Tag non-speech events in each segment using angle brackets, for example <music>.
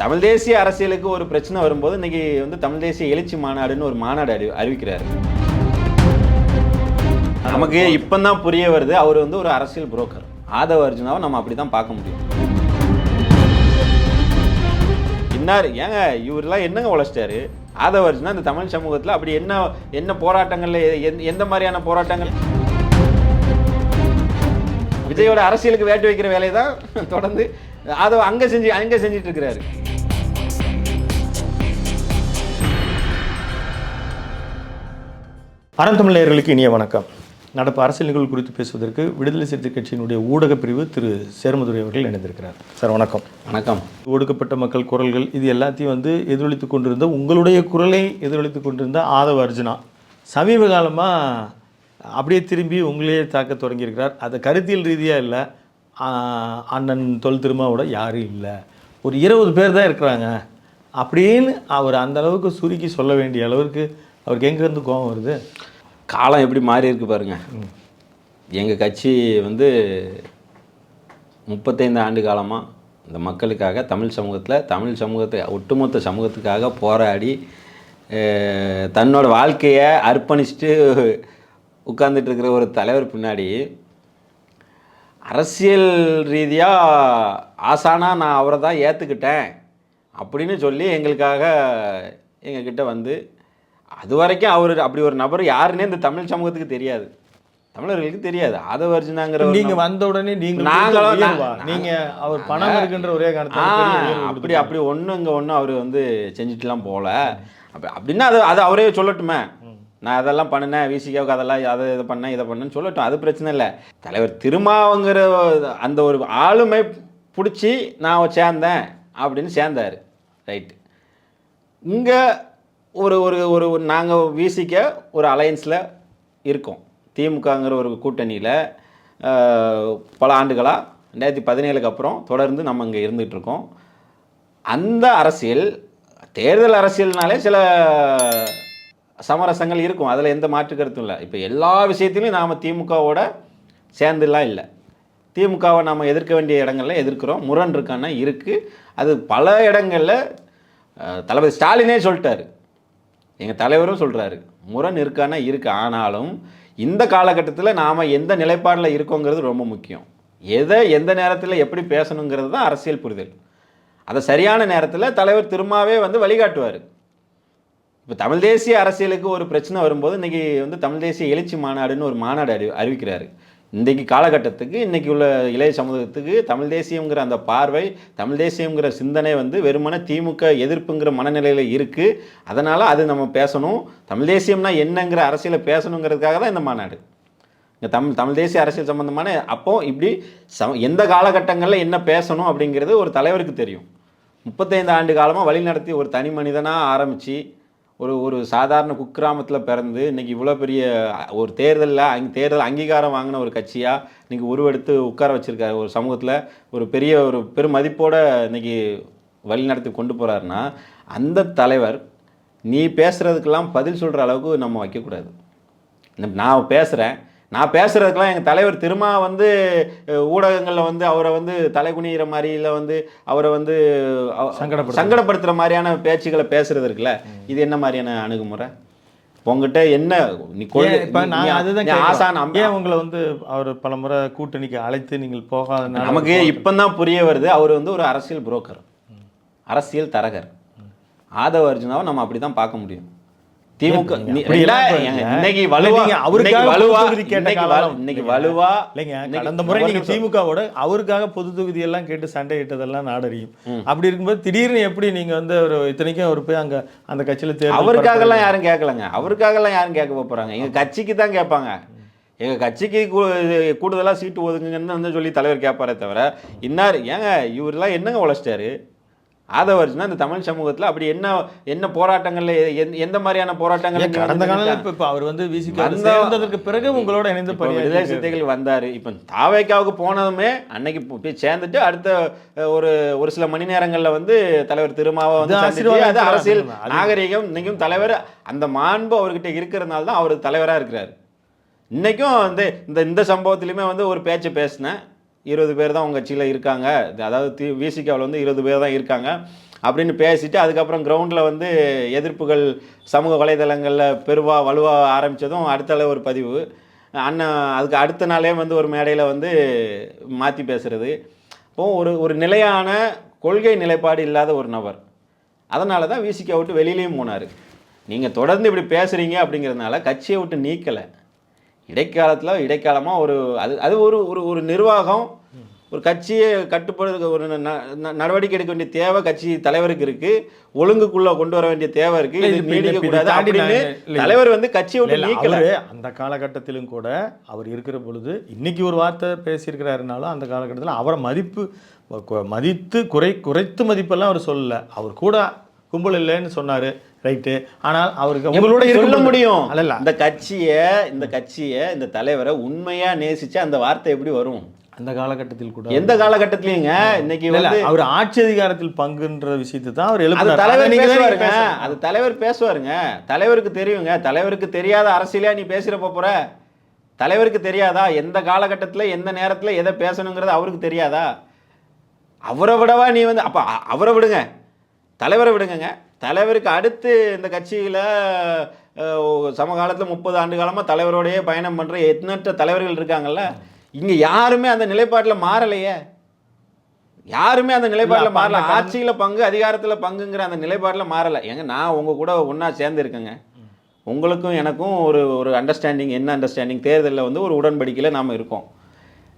தமிழ் தேசிய அரசியலுக்கு ஒரு பிரச்சனை வரும்போது இன்னைக்கு வந்து தமிழ் தேசிய எழுச்சி மாநாடுன்னு ஒரு மாநாடு அறி அறிவிக்கிறாரு. நமக்கு இப்பதான் புரிய வருது அவர் வந்து ஒரு அரசியல் புரோக்கர். ஆதவ அர்ஜுனாவை நம்ம அப்படி தான் பார்க்க முடியும். இன்னார் ஏங்க இவரெல்லாம் என்னங்க உழைச்சிட்டாரு? ஆதவ அர்ஜுனா இந்த தமிழ் சமூகத்தில் அப்படி என்ன என்ன போராட்டங்கள்ல எந்த- எந்த மாதிரியான போராட்டங்கள்? விஜயோட அரசியலுக்கு வேட்டு வைக்கிற வேலையை தான் <laughs> தொடர்ந்து அதை அங்கே செஞ்சு அங்கே செஞ்சிட்டு இருக்கிறாரு. அறந்தமிழர்களுக்கு இனிய வணக்கம். நடப்பு அரசியல் நிகழ்வு குறித்து பேசுவதற்கு விடுதலை சிறுத்தை கட்சியினுடைய ஊடக பிரிவு திரு சேர்மதுரை அவர்கள் இணைந்திருக்கிறார். சார் வணக்கம். வணக்கம். ஒடுக்கப்பட்ட மக்கள் குரல்கள் இது எல்லாத்தையும் வந்து எதிரொலித்து கொண்டிருந்த உங்களுடைய குரலை எதிரொலித்து கொண்டிருந்த ஆதவ அர்ஜுனா சமீப காலமாக அப்படியே திரும்பி உங்களையே தாக்க தொடங்கியிருக்கிறார். அது கருத்தியல் ரீதியாக இல்லை அண்ணன் தொல் திருமாவோட யாரும் இல்லை. ஒரு இருபது பேர் தான் இருக்கிறாங்க. அப்படின்னு அவர் அந்த அளவுக்கு சுருக்கி சொல்ல வேண்டிய அளவுக்கு அவருக்கு எங்கேருந்து கோபம் வருது? காலம் எப்படி மாறி இருக்கு பாருங்க. எங்கள் கட்சி வந்து முப்பத்தைந்து ஆண்டு காலமாக இந்த மக்களுக்காக தமிழ் சமூகத்தில் தமிழ் சமூகத்தை ஒட்டுமொத்த சமூகத்துக்காக போராடி தன்னோட வாழ்க்கையை அர்ப்பணிச்சுட்டு உட்கார்ந்துட்டு இருக்கிற ஒரு தலைவர் பின்னாடி அரசியல் ரீதியாக ஆசானா நான் அவரை தான் ஏற்றுக்கிட்டேன் அப்படின்னு சொல்லி எங்களுக்காக எங்கக்கிட்ட வந்து அது வரைக்கும் அவர் அப்படி ஒரு நபர் யாருன்னே இந்த தமிழ் சமூகத்துக்கு தெரியாது. தமிழர்களுக்கு தெரியாது. ஆதவ அர்ஜுனாங்கிற ஒரு நீங்க வந்த உடனே நீங்க நாங்களும் நீங்க அவர் பணம் இருக்குன்ற ஒரே ஆ, காரணத்தால அப்படி அப்படி ஒன்றும் இங்கே ஒன்றும் அவர் வந்து செஞ்சுட்டுலாம் போகல அப்படி அப்படின்னா அது அது அவரே சொல்லட்டுமே. நான் அதெல்லாம் பண்ணினேன். விசிகாவுக்கு அதெல்லாம் அதை இதை பண்ணேன் இதை பண்ணேன்னு சொல்லட்டும். அது பிரச்சனை இல்லை. தலைவர் திருமாவங்கிற அந்த ஒரு ஆளுமை பிடிச்சி நான் சேர்ந்தேன் அப்படின்னு சேர்ந்தார். ரைட்டு. இங்கே ஒரு ஒரு ஒரு நாங்கள் விசிக்க ஒரு அலையன்ஸில் இருக்கோம். திமுகங்கிற ஒரு கூட்டணியில் பல ஆண்டுகளாக ரெண்டாயிரத்தி பதினேழுக்கு அப்புறம் தொடர்ந்து நம்ம இங்கே இருந்துகிட்ருக்கோம். அந்த அரசியல் தேர்தல் அரசியல்னாலே சில சமரசங்கள் இருக்கும். அதில் எந்த மாற்று கருத்தும் இல்லை. இப்போ எல்லா விஷயத்திலையும் நாம் திமுகவோட சேர்ந்துலாம் இல்லை. திமுகவை நாம் எதிர்க்க வேண்டிய இடங்களில் எதிர்க்கிறோம். முரண் இருக்கான்னா இருக்குது அது பல இடங்களில் தளபதி ஸ்டாலினே சொல்லிட்டாரு. எங்கள் தலைவரும் சொல்கிறாரு முரண் இருக்கானா? இருக்குது ஆனாலும் இந்த காலகட்டத்தில் நாம் எந்த நிலைப்பாடில் இருக்கோங்கிறது ரொம்ப முக்கியம். எதை எந்த நேரத்தில் எப்படி பேசணுங்கிறது தான் அரசியல் புரிதல். அதை சரியான நேரத்தில் தலைவர் திருமாவே வந்து வழிகாட்டுவார். இப்போ தமிழ் தேசிய அரசியலுக்கு ஒரு பிரச்சனை வரும்போது இன்றைக்கி வந்து தமிழ் தேசிய எழுச்சி மாநாடுன்னு ஒரு மாநாடு அறி அறிவிக்கிறாரு. இன்றைக்கு காலகட்டத்துக்கு இன்றைக்கி உள்ள இளைய சமூகத்துக்கு தமிழ் தேசியங்கிற அந்த பார்வை தமிழ் தேசியங்கிற சிந்தனை வந்து வெறுமனே திமுக எதிர்ப்புங்கிற மனநிலையில் இருக்குது அதனால் அது நம்ம பேசணும். தமிழ் தேசியம்னா என்னங்கிற அரசியலை பேசணுங்கிறதுக்காக தான் இந்த மாநாடு. இங்கே தமிழ் தமிழ் தேசிய அரசியல் சம்பந்தமான அப்போது இப்படி சம எந்த காலகட்டங்களில் என்ன பேசணும் அப்படிங்கிறது ஒரு தலைவருக்கு தெரியும். முப்பத்தைந்து ஆண்டு காலமாக வழி நடத்தி ஒரு தனி மனிதனாக ஆரம்பித்து ஒரு ஒரு சாதாரண குக்கிராமத்தில் பிறந்து இன்னைக்கு இவ்வளோ பெரிய ஒரு தேர்தலில் அங் தேர்தல் அங்கீகாரம் வாங்கின ஒரு கட்சியாக இன்றைக்கி உருவெடுத்து உட்கார வச்சுருக்காரு. ஒரு சமூகத்தில் ஒரு பெரிய ஒரு பெருமதிப்போடு இன்றைக்கி வழி நடத்தி கொண்டு போகிறாருன்னா அந்த தலைவர் நீ பேசுகிறதுக்கெல்லாம் பதில் சொல்கிற அளவுக்கு நம்ம வைக்கக்கூடாது. இந்த- நான் பேசுகிறேன் நான் பேசுகிறதுக்கெல்லாம் எங்கள் தலைவர் திருமா வந்து ஊடகங்களில் வந்து அவரை வந்து தலை குனிகிற மாதிரி இல்லை வந்து அவரை வந்து சங்கடப்படுத்துற சங்கடப்படுத்துகிற மாதிரியான பேச்சுகளை பேசுறது இருக்குல்ல? இது என்ன மாதிரியான அணுகுமுறை? உங்ககிட்ட என்ன நீ இப்ப நான் அதுதான். ஆசான் அம்ப- உங்களை வந்து அவர் பலமுறை கூட்டணிக்கு அழைத்து நீங்கள் போகாதனால நமக்கு இப்பதான் புரிய வருது அவர் வந்து ஒரு அரசியல் புரோக்கர். அரசியல் தரகர். ஆதவ அர்ஜுனாவை நம்ம அப்படிதான் பார்க்க முடியும். திமுக எல்லாம். இன்னைக்கு வலுவா அவருக்காக வலுவா இன்னைக்கு வலுவா இல்லைங்க கடந்த முறை நீங்க. திமுகவோட அவருக்காக பொது தொகுதி எல்லாம் கேட்டு சண்டையிட்டதெல்லாம் நாடறியும். அப்படி இருக்கும்போது திடீர்னு எப்படி நீங்க வந்து ஒரு இத்தனைக்கும் அவர் போய் அங்க அந்த கட்சியில தேர்தல் அவருக்காகலாம் யாரும் கேட்கலங்க. அவருக்காகலாம் யாரும் கேட்க போறாங்க. எங்க கட்சிக்கு தான் கேட்பாங்க. எங்க கட்சிக்கு கூடுதலா சீட்டு ஒதுங்குங்கன்னு வந்து சொல்லி தலைவர் கேட்பாரே தவிர இன்னார் ஏங்க இவரெல்லாம் என்னங்க உழைச்சிட்டாரு? ஆதவர்ஜுனா இந்த தமிழ் சமூகத்துல அப்படி என்ன என்ன போராட்டங்கள்ல எந்த- எந்த மாதிரியான போராட்டங்கள் கடந்த காலம் இப்ப அவர் வந்து சேர்ந்ததற்கு பிறகு உங்களோட இணைந்து விடுதலை சிறுத்தைகள் வந்தாரு. இப்போ தாவேக்காவுக்கு போனதுமே அன்னைக்கு போய் சேர்ந்துட்டு அடுத்த ஒரு ஒரு சில மணி நேரங்கள்ல வந்து தலைவர் திருமாவை வந்து அது அது அரசியல். அது- நாகரிகம் இன்னைக்கும் தலைவர் அந்த மாண்பு அவர்கிட்ட இருக்கிறதுனால தான் அவர் தலைவரா இருக்கிறாரு. இன்னைக்கும் வந்து இந்த இந்த சம்பவத்திலுமே வந்து ஒரு பேச்சு பேசினேன். இருபது பேர் தான் உங்கள் கட்சியில் இருக்காங்க. அதாவது தி விசிகாவில் வந்து இருபது பேர் தான் இருக்காங்க. அப்படின்னு பேசிட்டு அதுக்கப்புறம் கிரவுண்டில் வந்து எதிர்ப்புகள் சமூக வலைதளங்களில் பெருவாக வலுவாக ஆரம்பித்ததும் அடுத்த ஒரு பதிவு. அண்ணன் அதுக்கு அடுத்த நாளே வந்து ஒரு மேடையில் வந்து மாற்றி பேசுறது. இப்போ ஒரு ஒரு நிலையான கொள்கை நிலைப்பாடு இல்லாத ஒரு நபர். அதனால தான் விசிகா விட்டு வெளியிலையும் போனார். நீங்கள் தொடர்ந்து இப்படி பேசுகிறீங்க அப்படிங்கிறதுனால கட்சியை விட்டு நீக்கலை. இடைக்காலத்தில் இடைக்காலமாக ஒரு அது அது ஒரு ஒரு ஒரு நிர்வாகம் ஒரு கட்சியை கட்டுப்படுத்த ஒரு நடவடிக்கை எடுக்க வேண்டிய தேவை கட்சி தலைவருக்கு இருக்கு. ஒழுங்குக்குள்ள கொண்டு வர வேண்டிய தேவை இருக்கு. இது நீடிக்க கூடாது அப்படின்னு தலைவர் வந்து கட்சியை விட்டு நீக்கல. அந்த காலகட்டத்திலும் கூட அவர் இருக்கிற பொழுது இன்னைக்கு ஒரு வார்த்தை பேசியிருக்கிறாருனாலும் அந்த காலகட்டத்தில் அவரை மதிப்பு மதித்து குறை குறைத்து மதிப்பெல்லாம் அவர் சொல்லல. அவர் கூட கும்பல் இல்லைன்னு சொன்னாரு. ரைட்டு ஆனால் அவருக்கு உங்களோட சொல்ல முடியும். அல்ல இந்த கட்சியை இந்த கட்சியை இந்த தலைவரை உண்மையா நேசிச்சு அந்த வார்த்தை எப்படி வரும்? அந்த காலகட்டத்தில் கூட எந்த காலகட்டத்திலயுங்க இன்னைக்கு அவர் ஆட்சி அதிகாரத்தில் பங்குன்ற விஷயத்தை தான் அவர் எழுப்பினார். தலைவர் பேசுவாருங்க. அது தலைவர் பேசுவாருங்க. தலைவருக்கு தெரியுங்க. தலைவருக்கு தெரியாத அரசியலா நீ பேசுறப்ப போற. தலைவருக்கு தெரியாதா? எந்த காலகட்டத்துல எந்த நேரத்துல எதை பேசணுங்கிறது அவருக்கு தெரியாதா? அவரை விடவா நீ வந்து அப்ப அவரை விடுங்க. தலைவரை விடுங்கங்க. தலைவருக்கு அடுத்து இந்த கட்சியில சமகாலத்துல முப்பது ஆண்டு காலமா தலைவரோடயே பயணம் பண்ற எண்ணற்ற தலைவர்கள் இருக்காங்கல்ல இங்க யாருமே அந்த நிலைப்பாட்டுல மாறலையே. யாருமே அந்த நிலைப்பாட்டில் மாறல. ஆட்சியில பங்கு அதிகாரத்துல பங்குங்கிற அந்த நிலைப்பாட்டில் மாறல. ஏங்க நான் உங்க கூட ஒண்ணா சேர்ந்து இருக்கேங்க. உங்களுக்கும் எனக்கும் ஒரு ஒரு அண்டர்ஸ்டாண்டிங் என்ன அண்டர்ஸ்டாண்டிங் தேர்தலில் வந்து ஒரு உடன்படிக்கையில் நாம இருக்கோம்.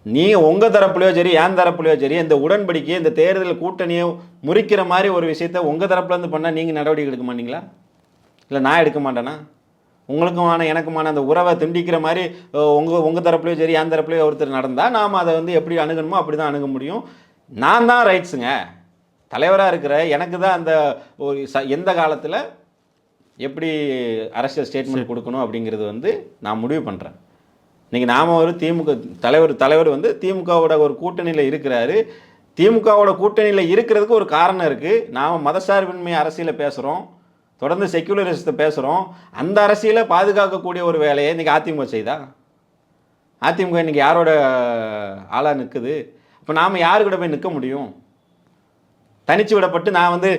நீங்க உங்க தரப்புலையோ சரி என் தரப்புலையோ சரி இந்த உடன்படிக்கை இந்த தேர்தல் கூட்டணியை முறிக்கிற மாதிரி ஒரு விஷயத்த உங்க தரப்புல இருந்து பண்ணா நீங்க நடவடிக்கை எடுக்க மாட்டீங்களா? இல்லை நான் எடுக்க மாட்டேனா? உங்களுக்குமான எனக்குமான அந்த உறவை துண்டிக்கிற மாதிரி அஹ், உங்க உங்க தரப்புலையோ சரி என் தரப்புலையோ ஒருத்தர் நடந்தா நாம அதை வந்து எப்படி அணுகணுமோ அப்படி தான் அணுக முடியும். நான் தான் ரைட்ஸுங்க. தலைவராக இருக்கிற எனக்கு தான் அந்த ஒரு ச எந்த காலத்தில் எப்படி அரசியல் ஸ்டேட்மெண்ட் கொடுக்கணும் அப்படிங்கிறது வந்து நான் முடிவு பண்ணுறேன் இன்னைக்கு நாம ஒரு திமுக தலைவர் தலைவர் வந்து திமுகவோட ஒரு கூட்டணியில் இருக்கிறாரு. திமுகவோட கூட்டணியில் இருக்கிறதுக்கு ஒரு காரணம் இருக்குது நாம் மதசார்பின்மை அரசியலை பேசுகிறோம் தொடர்ந்து செக்யூலரிசத்தை பேசுகிறோம் அந்த அரசியலை பாதுகாக்கக்கூடிய ஒரு வேலையை இன்னைக்கு அதிமுக செய்தா? அதிமுக இன்னைக்கு யாரோட ஆளாக நிற்குது அப்போ நாம் யாரு கூட போய் நிற்க முடியும்? தனிச்சு விடப்பட்டு நான் வந்து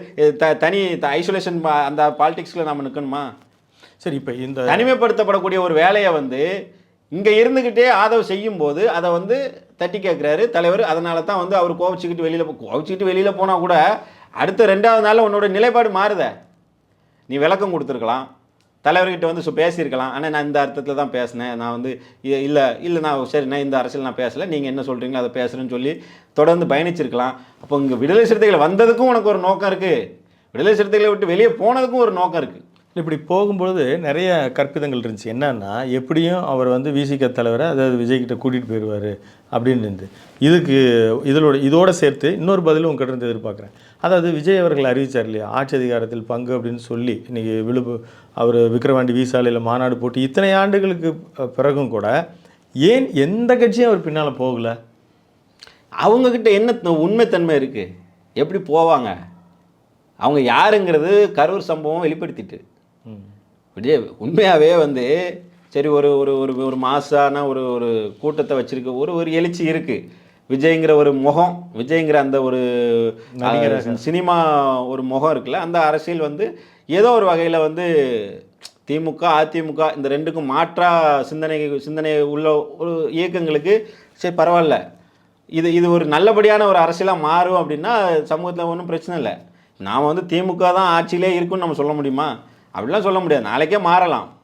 த தனி ஐசோலேஷன் அந்த பாலிடிக்ஸில் நாம் நிற்கணுமா சரி இப்போ இந்த தனிமைப்படுத்தப்படக்கூடிய ஒரு வேலையை வந்து இங்கே இருந்துக்கிட்டே ஆதரவு செய்யும் போது அதை வந்து தட்டி கேட்குறாரு தலைவர். அதனால தான் வந்து அவர் கோவிச்சுக்கிட்டு வெளியில் போ- கோவிச்சுக்கிட்டு வெளியில் போனால் கூட அடுத்த ரெண்டாவது நாளில் உன்னோட நிலைப்பாடு மாறுத. நீ விளக்கம் கொடுத்துருக்கலாம். தலைவர்கிட்ட வந்து ஸோ பேசியிருக்கலாம். ஆனால் நான் இந்த அர்த்தத்தில் தான் பேசினேன். நான் வந்து இ- இல்லை இல்லை நான் சரி நான் இந்த அரசியல் நான் பேசலை. நீங்கள் என்ன சொல்கிறீங்களோ அதை பேசுகிறேன்னு சொல்லி தொடர்ந்து பயணிச்சிருக்கலாம். அப்போ இங்கே விடுதலை சிறுத்தைகள் வந்ததுக்கும் உனக்கு ஒரு நோக்கம் இருக்குது விடுதலை சிறுத்தைகளை விட்டு வெளியே போனதுக்கும் ஒரு நோக்கம் இருக்குது இப்படி போகும்பொழுது நிறைய கற்பிதங்கள் இருந்துச்சு. என்னன்னா எப்படியும் அவர் வந்து விசிக தலைவரை அதாவது விஜய்கிட்ட கூட்டிகிட்டு போயிடுவார் அப்படின்னு இருந்து. இதுக்கு இதோட இதோட சேர்த்து இன்னொரு பதிலும் உங்ககிட்ட இருந்து எதிர்பார்க்குறேன். அதாவது விஜய் அவர்கள் அறிவித்தார் இல்லையா? ஆட்சி அதிகாரத்தில் பங்கு அப்படின்னு சொல்லி இன்றைக்கி விழுப்பு அவர் விக்கிரவாண்டி விசாலையில் மாநாடு போட்டு இத்தனை ஆண்டுகளுக்கு பிறகும் கூட ஏன் எந்த கட்சியும் அவர் பின்னால் போகலை? அவங்கக்கிட்ட என்ன உண்மைத்தன்மை இருக்குது எப்படி போவாங்க? அவங்க யாருங்கிறது கரூர் சம்பவம் வெளிப்படுத்திட்டு. விஜய் உண்மையாகவே வந்து சரி ஒரு ஒரு ஒரு ஒரு மாசான ஒரு ஒரு கூட்டத்தை வச்சிருக்க ஒரு ஒரு எழுச்சி இருக்குது விஜய்ங்கிற ஒரு முகம் விஜய்ங்கிற அந்த ஒரு சினிமா ஒரு முகம் இருக்குல்ல அந்த அரசியல் வந்து ஏதோ ஒரு வகையில் வந்து திமுக அதிமுக இந்த ரெண்டுக்கும் மாற்றா சிந்தனை சிந்தனை உள்ள ஒரு இயக்கங்களுக்கு சரி பரவாயில்ல. இது இது ஒரு நல்லபடியான ஒரு அரசியலாக மாறும் அப்படின்னா சமூகத்தில் ஒன்றும் பிரச்சனை இல்லை. நாம் வந்து திமுக தான் ஆட்சியிலே இருக்குன்னு நம்ம சொல்ல முடியுமா? அப்படிலாம் சொல்ல முடியாது. நாளைக்கே மாறலாம்.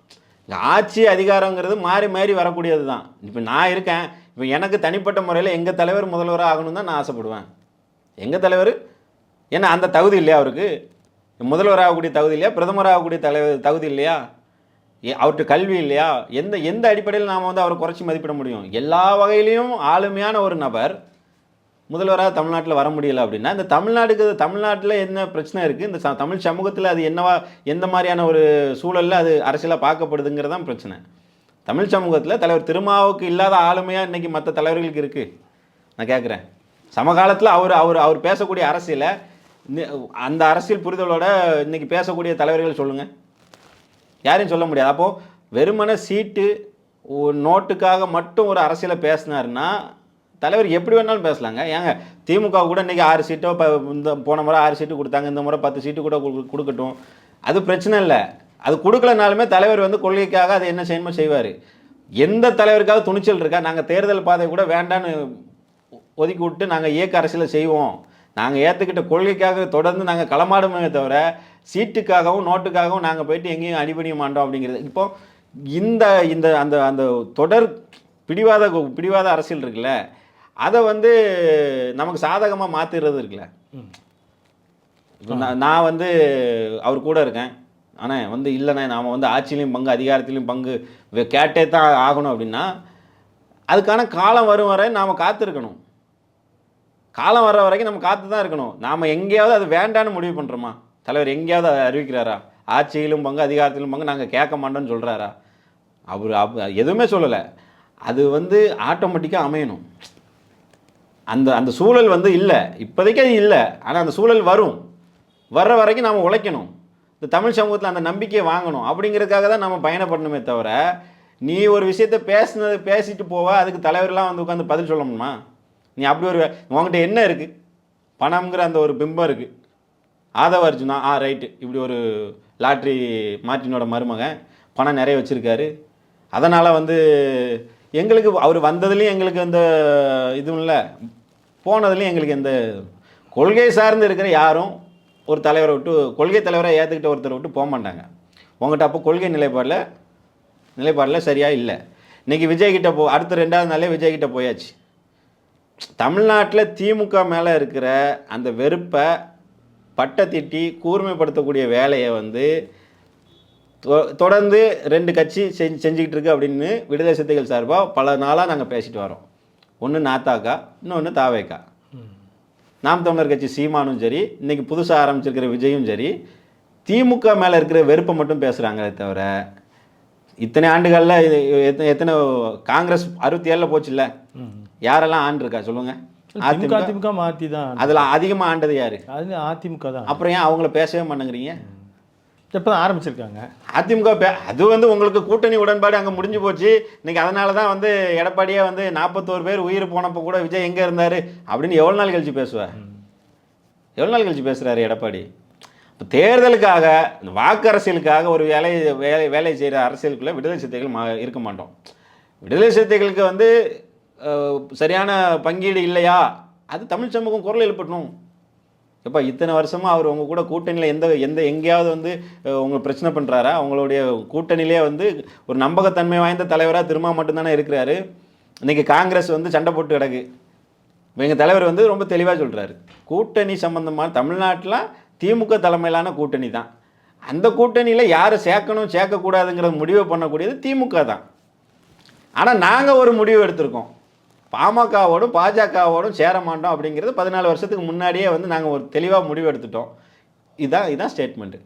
இந்த ஆட்சி அதிகாரங்கிறது மாறி மாறி வரக்கூடியது தான். இப்போ நான் இருக்கேன். இப்போ எனக்கு தனிப்பட்ட முறையில் எங்கள் தலைவர் முதல்வராக ஆகணும்னு தான் நான் ஆசைப்படுவேன். எங்கள் தலைவர்? ஏன்னா அந்த தகுதி இல்லையா அவருக்கு? முதல்வர் ஆகக்கூடிய தகுதி இல்லையா? பிரதமர் ஆகக்கூடிய தலைவர் தகுதி இல்லையா? ஏ- அவர்கிட்ட கல்வி இல்லையா? எந்த எந்த அடிப்படையில் நாம் வந்து அவரை குறைச்சி மதிப்பிட முடியும்? எல்லா வகையிலையும் ஆளுமையான ஒரு நபர் முதல்வராக தமிழ்நாட்டில் வர முடியல அப்படின்னா இந்த தமிழ்நாடுக்கு தமிழ்நாட்டில் என்ன பிரச்சனை இருக்குது இந்த ச- தமிழ் சமூகத்தில் அது என்னவா எந்த மாதிரியான ஒரு சூழலில் அது அரசியலாக பார்க்கப்படுதுங்கிறது தான் பிரச்சனை. தமிழ் சமூகத்தில் தலைவர் திருமாவுக்கு இல்லாத ஆளுமையாக இன்றைக்கி மற்ற தலைவர்களுக்கு இருக்குது நான் கேட்குறேன் சமகாலத்தில் அவர் அவர் அவர் பேசக்கூடிய அரசியலை அந்த அரசியல் புரிதலோட இன்றைக்கி பேசக்கூடிய தலைவர்கள் சொல்லுங்கள் யாரையும் சொல்ல முடியாது. அப்போது வெறுமன சீட்டு நோட்டுக்காக மட்டும் ஒரு அரசியலை பேசினாருன்னா தலைவர் எப்படி வேணாலும் பேசலாங்க. ஏங்க திமுக கூட இன்றைக்கி ஆறு சீட்டோ இப்போ இந்த போன முறை ஆறு சீட்டு கொடுத்தாங்க இந்த முறை பத்து சீட்டு கூட கொடு- கொடுக்கட்டும். அது பிரச்சனை இல்லை. அது கொடுக்கலனாலுமே தலைவர் வந்து கொள்கைக்காக அதை என்ன செய்யணுமோ செய்வார். எந்த தலைவருக்காக துணிச்சல் இருக்கா? நாங்கள் தேர்தல் பாதை கூட வேண்டான்னு ஒதுக்கி விட்டு நாங்கள் இயக்க அரசியலை செய்வோம். நாங்கள் ஏற்றுக்கிட்ட கொள்கைக்காக தொடர்ந்து நாங்கள் களமாடுமே தவிர சீட்டுக்காகவும் நோட்டுக்காகவும் நாங்கள் போயிட்டு எங்கேயும் அடிபணிய மாட்டோம் அப்படிங்கிறது. இப்போ இந்த இந்த அந்த அந்த தொடர் பிடிவாத பிடிவாத அரசியல் இருக்குல்ல அதை வந்து நமக்கு சாதகமாக மாற்றிடுறது இருக்குல்ல. நான் நான் வந்து அவர் கூட இருக்கேன். ஆனால் வந்து இல்லைண்ணே நாம் வந்து ஆட்சியிலையும் பங்கு அதிகாரத்திலையும் பங்கு கேட்டே தான் ஆகணும் அப்படின்னா அதுக்கான காலம் வரும் வரை நாம் காத்திருக்கணும். காலம் வர்ற வரைக்கும் நம்ம காத்து தான் இருக்கணும். நாம் எங்கேயாவது அது வேண்டான்னு முடிவு பண்ணுறோமா தலைவர் எங்கேயாவது அதை அறிவிக்கிறாரா? ஆட்சியிலும் பங்கு அதிகாரத்திலும் பங்கு நாங்கள் கேட்க மாட்டோம்னு சொல்கிறாரா அவர் அப் எதுவுமே சொல்லலை. அது வந்து ஆட்டோமேட்டிக்காக அமையணும். அந்த அந்த சூழல் வந்து இல்லை. இப்போதைக்கு அது இல்லை. ஆனால் அந்த சூழல் வரும். வர்ற வரைக்கும் நாம் உழைக்கணும். இந்த தமிழ் சமூகத்தில் அந்த நம்பிக்கையை வாங்கணும். அப்படிங்கிறதுக்காக தான் நம்ம பயணப்படணுமே தவிர நீ ஒரு விஷயத்த பேசினது பேசிட்டு போவா அதுக்கு தலைவர்லாம் வந்து உட்காந்து பதில் சொல்லணுமா நீ அப்படி ஒரு உங்ககிட்ட என்ன இருக்குது பணம்ங்கிற அந்த ஒரு பிம்பம் இருக்குது ஆதவ அர்ஜுனா ஆ ரைட்டு. இப்படி ஒரு லாட்ரி மார்ட்டினோட மருமகன் பணம் நிறைய வச்சுருக்காரு. அதனால் வந்து எங்களுக்கு அவர் வந்ததுலேயும் எங்களுக்கு அந்த இதுவும் இல்லை. போனதுலேயும் எங்களுக்கு எந்த கொள்கை சார்ந்து இருக்கிற யாரும் ஒரு தலைவரை விட்டு கொள்கை தலைவரை ஏற்றுக்கிட்ட ஒருத்தரை விட்டு போக மாட்டாங்க. உங்கள்கிட்ட அப்போ கொள்கை நிலைப்பாடில் நிலைப்பாடில் சரியாக இல்லை. இன்றைக்கி விஜய்கிட்ட போ அடுத்த ரெண்டாவது நாளே விஜய்கிட்ட போயாச்சு. தமிழ்நாட்டில் திமுக மேலே இருக்கிற அந்த வெறுப்பை பட்டை திட்டி கூர்மைப்படுத்தக்கூடிய வேலையை வந்து தொ- தொடர்ந்து ரெண்டு கட்சி செஞ்சு செஞ்சுக்கிட்டு இருக்கு அப்படின்னு விடுதலை சிறுத்தைகள் சார்பாக பல நாளாக நாங்கள் பேசிட்டு வரோம் ஒன்று நாத்தாக்கா இன்னொன்று தாவேக்கா. நாம் தமிழர் கட்சி சீமானும் சரி இன்னைக்கு புதுசாக ஆரம்பிச்சிருக்கிற விஜயும் சரி திமுக மேலே இருக்கிற வெறுப்பை மட்டும் பேசுகிறாங்களே தவிர இத்தனை ஆண்டுகளில் எத்தனை எத்தனை காங்கிரஸ் அறுபத்தி ஏழில் போச்சுல்ல? யாரெல்லாம் ஆண்டிருக்கா சொல்லுங்க. திமுக அதிமுக? அதிமுக மாற்றி தான் அதில் அதிகமாக ஆண்டது யாரு? அது அதிமுக தான். அப்புறம் ஏன் அவங்கள பேசவே மாட்டேங்கிறீங்க? இப்போ தான் ஆரம்பிச்சிருக்காங்க. அதிமுக பே அது வந்து உங்களுக்கு கூட்டணி உடன்பாடு அங்கே முடிஞ்சு போச்சு. இன்னைக்கு அதனால தான் வந்து எடப்பாடியே வந்து நாற்பத்தோரு பேர் உயிர் போனப்போ கூட விஜய் எங்கே இருந்தார் அப்படின்னு எவ்வளோ நாள் கழிச்சு பேசுவார் எவ்வளோ நாள் கழிச்சு பேசுகிறாரு எடப்பாடி? இப்போ தேர்தலுக்காக இந்த வாக்கு அரசியலுக்காக ஒரு வேலை வேலை வேலை செய்கிற அரசியலுக்குள்ளே விடுதலை சிறுத்தைகள் மா இருக்க மாட்டோம். விடுதலை சிறுத்தைகளுக்கு வந்து சரியான பங்கீடு இல்லையா? அது தமிழ் சமூகம் குரல் எழுப்பட்டணும் எப்போ இத்தனை வருஷமாக அவர் உங்கள் கூட கூட்டணியில் எந்த எந்த எங்கேயாவது வந்து அஹ், உங்களை பிரச்சனை பண்ணுறாரா அவங்களுடைய கூட்டணியிலே வந்து ஒரு நம்பகத்தன்மை வாய்ந்த தலைவராக திரும்ப மட்டும்தானே இருக்கிறாரு. இன்றைக்கி காங்கிரஸ் வந்து சண்டை போட்டு கிடக்கு. இப்போ எங்கள் தலைவர் வந்து ரொம்ப தெளிவாக சொல்கிறாரு கூட்டணி சம்மந்தமான தமிழ்நாட்டில் திமுக தலைமையிலான கூட்டணி தான். அந்த கூட்டணியில் யாரை சேர்க்கணும் சேர்க்கக்கூடாதுங்கிற முடிவை பண்ணக்கூடியது திமுக தான். ஆனால் நாங்கள் ஒரு முடிவு எடுத்திருக்கோம். பாமகவோடும் பாஜகவோடும் சேர மாட்டோம் அப்படிங்கிறது பதினாலு வருஷத்துக்கு முன்னாடியே வந்து நாங்கள் ஒரு தெளிவாக முடிவு எடுத்துட்டோம் இதுதான் ஸ்டேட்மெண்ட்டு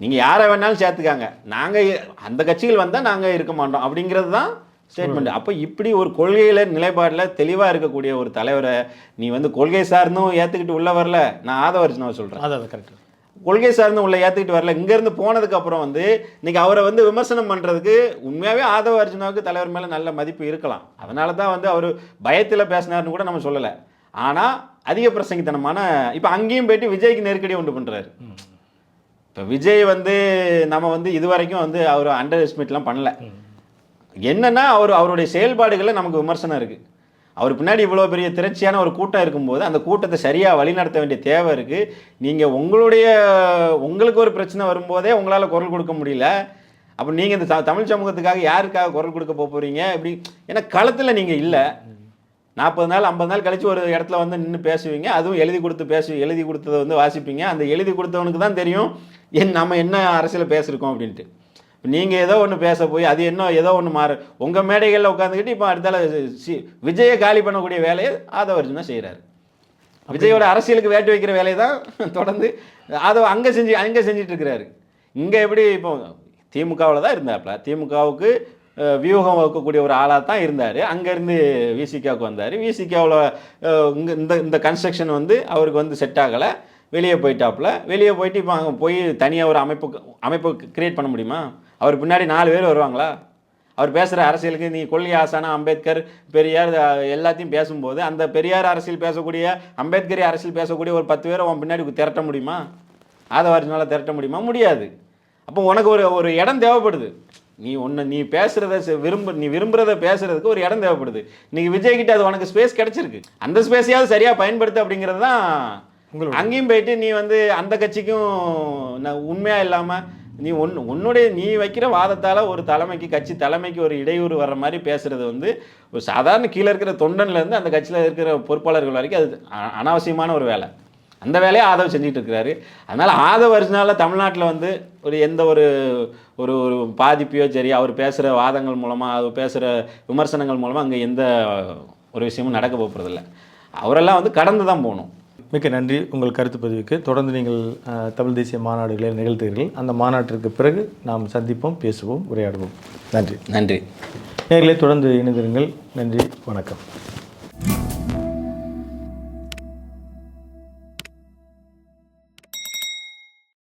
நீங்கள் யாரை வேணாலும் சேர்த்துக்காங்க. நாங்கள் அந்த கட்சிகள் வந்தால் நாங்கள் இருக்க மாட்டோம் அப்படிங்கிறது தான் ஸ்டேட்மெண்ட் அப்போ இப்படி ஒரு கொள்கையில் நிலைப்பாடில் தெளிவாக இருக்கக்கூடிய ஒரு தலைவரை நீ வந்து கொள்கை சார்ந்தும் ஏற்றுக்கிட்டு உள்ள வரல. நான் ஆதவர்ஜனாவை சொல்கிறேன் அதான் கரெக்ட் கொள்கை சார்ந்து உள்ள ஏற்றுக்கிட்டு வரல. இங்கேருந்து போனதுக்கு அப்புறம் வந்து இன்னைக்கு அவரை வந்து விமர்சனம் பண்ணுறதுக்கு உண்மையாகவே ஆதவ அர்ஜுனாவுக்கு தலைவர் மேலே நல்ல மதிப்பு இருக்கலாம். அதனால தான் வந்து அவர் பயத்தில் பேசினார்னு கூட நம்ம சொல்லலை. ஆனால் அதிக பிரசங்கித்தனமான இப்போ அங்கேயும் போயிட்டு விஜய்க்கு நெருக்கடி உண்டு பண்ணுறாரு இப்போ விஜய் வந்து நம்ம வந்து இதுவரைக்கும் வந்து அவர் அண்டர் எஸ்டிமேட்லாம் பண்ணல. என்னன்னா அவர் அவருடைய செயல்பாடுகளில் நமக்கு விமர்சனம் இருக்குது அவர் பின்னாடி இவ்வளோ பெரிய திரட்சியான ஒரு கூட்டம் இருக்கும்போது அந்த கூட்டத்தை சரியாக வழிநடத்த வேண்டிய தேவை இருக்குது நீங்கள் உங்களுடைய உங்களுக்கு ஒரு பிரச்சனை வரும்போதே உங்களால் குரல் கொடுக்க முடியல. அப்போ நீங்கள் இந்த தமிழ் சமூகத்துக்காக யாருக்காக குரல் கொடுக்க போக போகிறீங்க இப்படி ஏன்னா களத்தில் நீங்கள் இல்லை. நாற்பது நாள் ஐம்பது நாள் கழித்து ஒரு இடத்துல வந்து நின்று பேசுவீங்க. அதுவும் எழுதி கொடுத்து பேசு எழுதி கொடுத்ததை வந்து வாசிப்பீங்க. அந்த எழுதி கொடுத்தவனுக்கு தான் தெரியும் என் நம்ம என்ன அரசியல் பேசியிருக்கோம் அப்படின்ட்டு. நீங்கள் ஏதோ ஒன்று பேச போய் அது என்ன ஏதோ ஒன்று மாறு உங்கள் மேடைகளில் உட்காந்துக்கிட்டு இப்போ அடுத்தால சி- விஜயை காலி பண்ணக்கூடிய வேலையை ஆதவர்ஜுனா செய்கிறாரு விஜயோட அரசியலுக்கு வேட்டு வைக்கிற வேலையை தான் தொடர்ந்து அதை அங்கே செஞ்சு அங்கே செஞ்சுட்டு இருக்கிறாரு. இங்கே எப்படி இப்போ திமுகவில் தான் இருந்தாப்புல திமுகவுக்கு வியூகம் வைக்கக்கூடிய ஒரு ஆளாக தான் இருந்தார். அங்கேருந்து விசிகாவுக்கு வந்தார். விசிகாவில் இங்கே இந்த இந்த கன்ஸ்ட்ரக்ஷன் வந்து அவருக்கு வந்து செட் ஆகலை. வெளியே போயிட்டாப்புல வெளியே போயிட்டு இப்போ அங்கே போய் தனியாக ஒரு அமைப்பு அமைப்பு கிரியேட் பண்ண முடியுமா? அவர் பின்னாடி நாலு பேர் வருவாங்களா? அவர் பேசுகிற அரசியலுக்கு நீ கொள்கை ஆசானா அம்பேத்கர் பெரியார் எல்லாத்தையும் பேசும்போது அந்த பெரியார் அரசியல் பேசக்கூடிய அம்பேத்கரி அரசியல் பேசக்கூடிய ஒரு பத்து பேரை உன் பின்னாடி திரட்ட முடியுமா? ஆதவாரினால திரட்ட முடியுமா? முடியாது. அப்போ உனக்கு ஒரு ஒரு இடம் தேவைப்படுது. நீ ஒன்று நீ பேசுகிறத விரும்ப நீ விரும்புகிறத பேசுறதுக்கு ஒரு இடம் தேவைப்படுது. இன்னைக்கு விஜய் கிட்ட அது உனக்கு ஸ்பேஸ் கிடைச்சிருக்கு. அந்த ஸ்பேஸையாவது சரியாக பயன்படுத்து அப்படிங்கிறது தான் அங்கேயும் போயிட்டு நீ வந்து அந்த கட்சிக்கும் நான் உண்மையாக இல்லாமல் நீ ஒன் உன்னுடைய நீ வைக்கிற வாதத்தால் ஒரு தலைமைக்கு கட்சி தலைமைக்கு ஒரு இடையூறு வர்ற மாதிரி பேசுகிறது வந்து ஒரு சாதாரண கீழே இருக்கிற தொண்டன்லேருந்து அந்த கட்சியில் இருக்கிற பொறுப்பாளர்கள் வரைக்கும் அது அனாவசியமான ஒரு வேலை. அந்த வேலையை ஆதவ் செஞ்சுட்டு இருக்கிறாரு. அதனால் ஆதவ் அரிசினால் தமிழ்நாட்டில் வந்து ஒரு எந்த ஒரு ஒரு ஒரு பாதிப்பையோ சரி அவர் பேசுகிற வாதங்கள் மூலமாக அவர் பேசுகிற விமர்சனங்கள் மூலமாக அங்கே எந்த ஒரு விஷயமும் நடக்க போகிறதில்ல அவரெல்லாம் வந்து கடந்து தான் போகணும். மிக்க நன்றி. உங்கள் கருத்து பதிவுக்கு தொடர்ந்து நீங்கள் தமிழ் தேசிய மாநாடுகளை நிகழ்த்துகிறீர்கள். அந்த மாநாட்டிற்கு பிறகு நாம் சந்திப்போம் பேசுவோம் உரையாடுவோம். நன்றி. நன்றி. நேர்களை தொடர்ந்து இணைந்திருங்கள். நன்றி. வணக்கம்.